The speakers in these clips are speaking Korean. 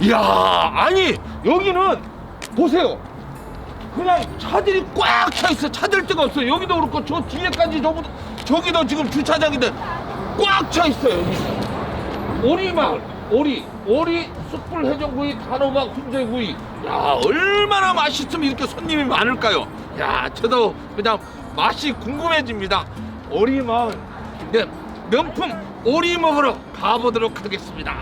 이야, 아니 여기는 보세요. 그냥 차들이 꽉 차 있어. 찾을 데가 없어. 여기도 그렇고 저 뒤에까지 저기 저기도 지금 주차장인데 꽉 차 있어요. 여기. 오리마을, 오리, 오리 숯불 해장구이, 단호박 훈제구이. 야, 얼마나 맛있으면 이렇게 손님이 많을까요? 야, 저도 그냥 맛이 궁금해집니다. 오리마을. 네, 명품 오리 먹으러 가보도록 하겠습니다.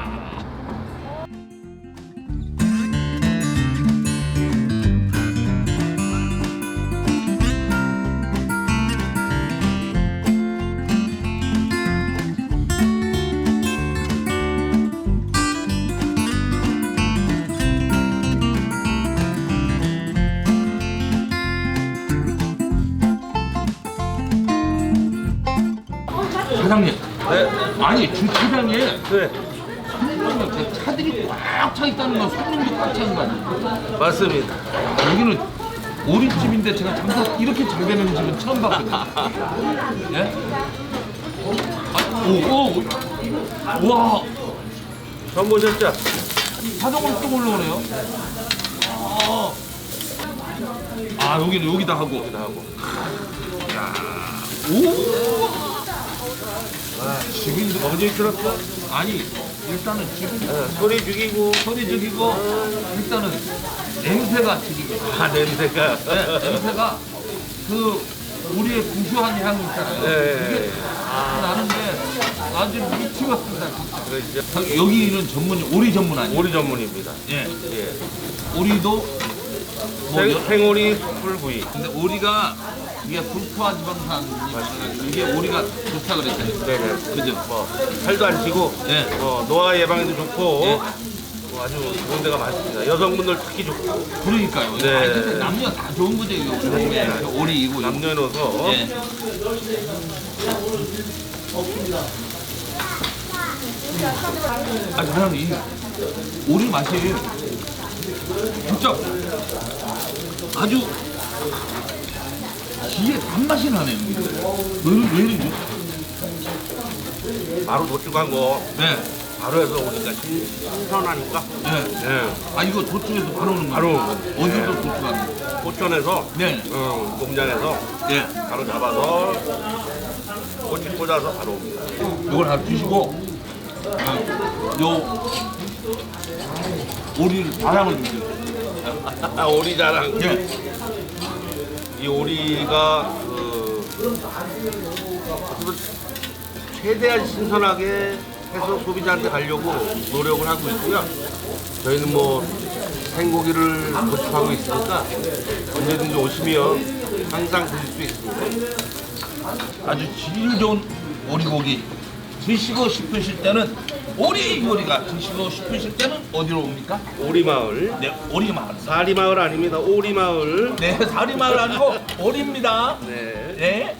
사장님. 네. 아니 주차장에 네, 손님들 차들이 꽉 차 있다는 건 손님도 꽉차 있는 거 아니에요? 맞습니다. 여기는 오리집인데 제가 장사 이렇게 잘 되는 집은 처음 봤거든요. 예? 아, 오, 오, 와, 처음 보셨죠? 자동으로 뚝 올라오네요. 아, 아 여기는 여기다 하고. 여기다 하고. 오, 와, 지금도 너무 재밌었어. 아니 일단은 지금 네, 소리 죽이고. 소리 죽이고 일단은 냄새가 죽이고. 아, 냄새가. 네, 냄새가 그 우리의 구수한 향 있잖아요. 네. 그게 다 나는데 아주 미치겠습니다. 진짜. 그렇죠. 여기는 전문이 오리 전문 아니에요? 오리 전문입니다. 예. 예. 오리도 뭐 생, 여- 생 오리 숯불구이. 근데 오리가 이게 불포화 지방산 이게 오리가 좋다 그랬잖아요. 네네. 그죠? 뭐, 살도 안 찌고, 예. 어, 노화 예방에도 좋고, 예. 뭐 아주 좋은 데가 많습니다. 여성분들 특히 좋고, 그러니까요. 네. 아니, 근데 남녀 다 좋은 거죠 이거. 요즘에 오리이고 남녀노소. 예. 아, 나는 이 오리 맛이 진짜 아주 기에 단맛이. 왜, 이러- 왜 이러지? 바로 도축한 거, 네, 바로 해서 오니까 신- 신선하니까. 네. 예. 아, 이거 도축해서 바로 오는 바로 거예요? 오는 거예요. 어디서 네. 도축하는 거예요? 포천에서, 네. 어, 공장에서 네. 바로 잡아서 꼬치 꽂아서 바로 옵니다. 이걸 다 드시고, 어, 요 오리를 자랑을 주세요. 아, 오리 자랑. 예. 이 오리가 그 최대한 신선하게 해서 소비자한테 가려고 노력을 하고 있고요. 저희는 뭐 생고기를 도축하고 있으니까 언제든지 오시면 항상 드실 수 있습니다. 아주 질 좋은 오리고기 드시고 싶으실 때는 오리 요리가 드시고 싶으실 때는 어디로 옵니까? 오리마을 네, 오리마을. 사리마을 아닙니다. 오리마을 네, 사리마을 아니고 오리입니다. 네. 네.